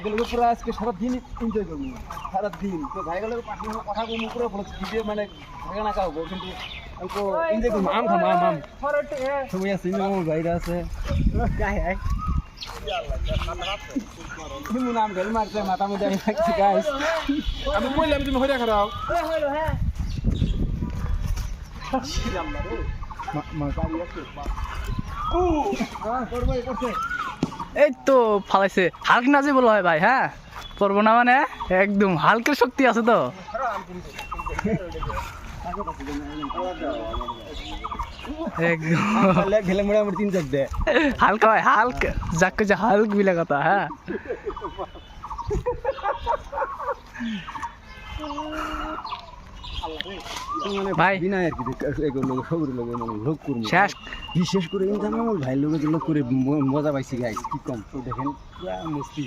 এগুলো পুরো আজকে সারাদিন এনজয় করব। সারাদিন। তো ভাইগুলোর পাশে কথা বলব পুরো বলো ভিডিও মানে ভাগা না খাব কিন্তু এনজয় করব। আম খাব আম। আম সবাই আছে ভাইরা আছে। হিমু নাম গেল মারছে মাথা মধ্যে আমি লাগছে গাইস আমি বললাম তুমি হইরা খারাও এই তো ফালাইছে। হালক নাচে বলো হয় ভাই হ্যাঁ? পড়ব না মানে? একদম, হালকের শক্তি আছে তো। হালকা ভাই, হালক। যাক যে হালক বিলে কথা হ্যাঁ? ভাই। বিনা আর কি এগুলো সবুর লোক মানে লোক করব শেষ। বিশেষ করে কিন্তু আমার ভাই লোক লোক করে মজা পাইছি গাইস কি কম। তো দেখেন পুরা মস্তি।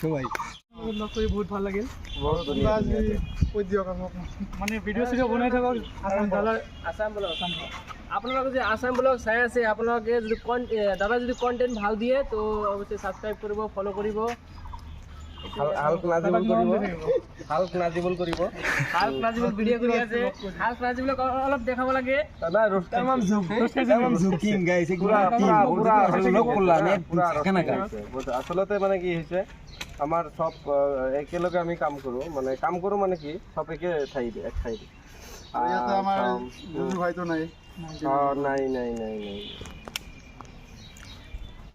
সবাই। বহুত ভালো লাগিল কৈ দিয়ক মানে ভিডিঅ' চিডিঅ' বনাই থাকক আসাম দাদাৰ আসাম ব্লগ আপোনালোকে যদি আসাম ব্লগ চাই আছে আপোনালোকে যদি কন দাদা যদি কণ্টেণ্ট ভালো দিয়ে তো অৱশ্যে ছাবস্ক্ৰাইব কৰিব ফ'ল' কৰিব হালক নাজিবল কৰিব হালক নাজিবল কৰিব হাল্ক নাজিবল ভিডিঅ' কৰি আছে। হাল্ক নাজিবলক অলপ দেখাব লাগে। দাদা রোস্টার তামাম জুক তামাম জুকিং গাইস পুরা পুরা পুরা লোক এক পুরা কেনা? গাই বুঝছ? আচলতে মানে কি হৈছে আমাৰ চব একেলগে আমি কাম কৰোঁ মানে কাম কৰোঁ মানে কি চব একে ঠাইতে এক ঠাইতে আমাৰ নাই নাই নাই নাই।